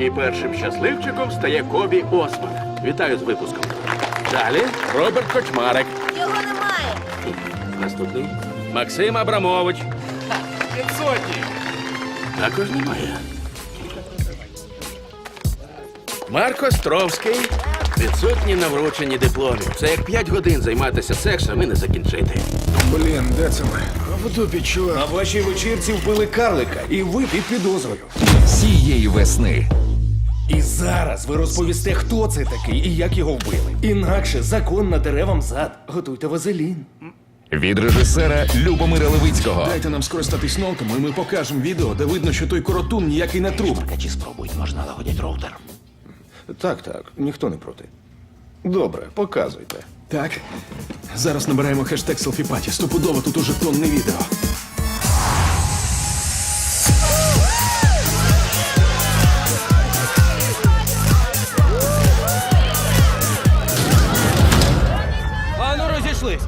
І першим щасливчиком стає Кобі Осман. Вітаю з випуском. Далі Роберт Кочмарик. Його немає. Наступний Максим Абрамович. Підсотні. Також немає. Марко Островський. Відсутній на врученні дипломів. Це як 5 годин займатися сексом і не закінчити. Блін, де це ми? В дупі, чувак. На вашій вечірці вбили карлика, і ви під підозрою. цієї весни. І зараз ви розповісте, хто це такий і як його вбили. Інакше закон наdeре вам зад. Готуйте вазелін. Від режисера Любомира Левицького Дайте нам скористатись ноутом, і ми покажемо відео, де видно, що той коротун ніякий не труп. Чи спробують, можна налагодити роутер. Так, так, ніхто не проти. Добре, показуйте. Так. Зараз набираємо хештег селфіпаті. Стопудово тут уже тонне відео. Розійшлись.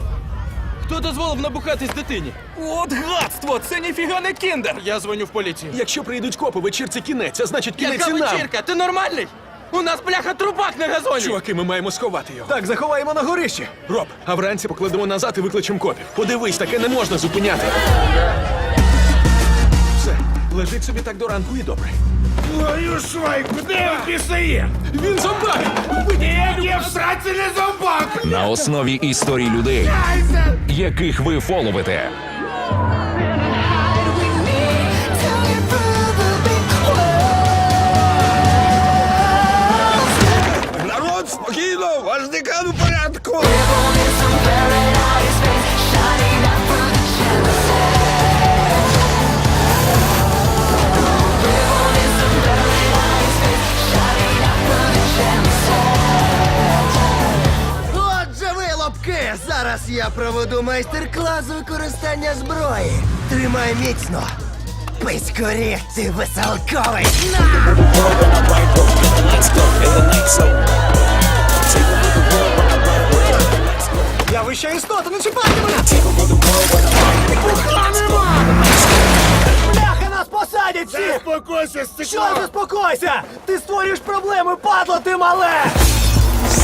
Хто дозволив набухатись дитині? От гадство! Це ніфіга не кіндер! Я дзвоню в поліцію. Якщо прийдуть копи, вечірці кінець, а значить кінець Яка і нам. вечірка? Ти нормальний? У нас бляха трубак на газоні! Чуваки, ми маємо сховати його. Так, заховаємо на горищі. Роб, а вранці покладемо назад і викличемо копів. Подивись, таке не можна зупиняти. Все, лежить собі так до ранку і добре. Твою швайку, де він пісає? Він зомбак! Ніякі в не зомбак! на основі історій людей, яких ви фоловите. Народ, спокійно, ваш декан у порядку! Зараз я проведу майстер-клас використання зброї. Тримай міцно. Писькорі, ти веселковий! Я вища істота, не чіпайте мене! Бляха, нас посадять всі! Заспокойся, Що заспокойся? Ти створюєш проблеми, падло ти мале!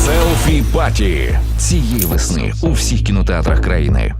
Селфі паті цієї весни у всіх кінотеатрах країни.